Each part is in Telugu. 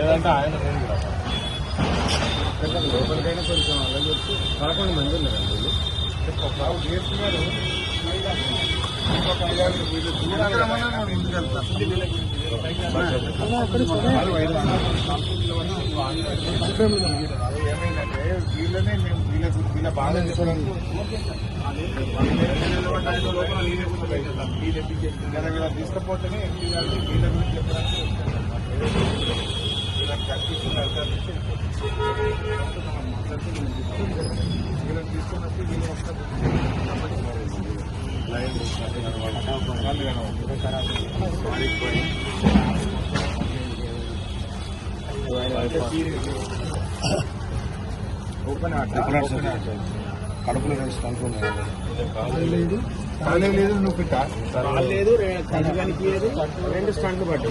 లేదంటే ఆయన నేను. లోపలికైనా కొంచెం అలా చెప్పి పదకొండు మంది ఉన్నారండి వీళ్ళు చేస్తున్నారు. ఏమైందంటే వీళ్ళనే మేము వీళ్ళ వీళ్ళ బాధ చెప్పడానికి వీళ్ళ తీసుకపోతేనే ఎంపీ గారు వీళ్ళ గురించి చెప్పడానికి వీళ్ళకి వీళ్ళు వస్తారు ఓపెన్ కడుపులో రెండు స్టంట్లు ఉన్నాయి లేదు నువ్వు పెట్టా లేదు రెండు స్టంట్లు పట్టు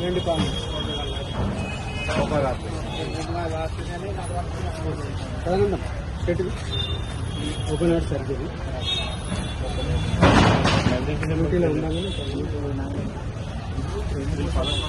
రెండు కాదు ఒక రాత్రి చెట్టు ఓపెన్ హార్ట్ సర్జరీ డ్యూటీలో ఉండగానే